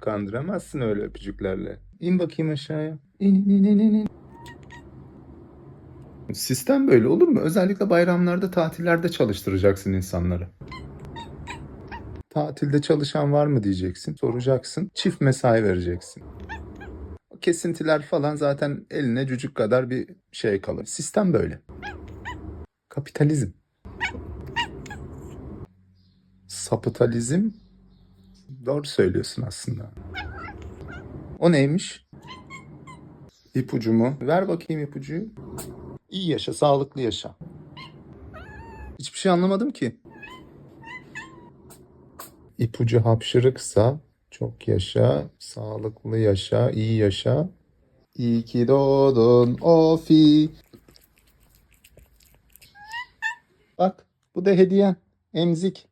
Kandıramazsın öyle öpücüklerle. İn bakayım aşağıya. İn in in in in. Sistem böyle olur mu? Özellikle bayramlarda, tatillerde çalıştıracaksın insanları. Tatilde çalışan var mı diyeceksin, soracaksın. Çift mesai vereceksin. O kesintiler falan zaten eline cücük kadar bir şey kalır. Sistem böyle. Kapitalizm. Sapitalizm. Doğru söylüyorsun aslında. O neymiş? İpucu mu? Ver bakayım ipucuyu. İyi yaşa, sağlıklı yaşa. Hiçbir şey anlamadım ki. İpucu hapşırıksa çok yaşa, sağlıklı yaşa, iyi yaşa. İyi ki doğdun Ofi. Bak bu da hediyen. Emzik.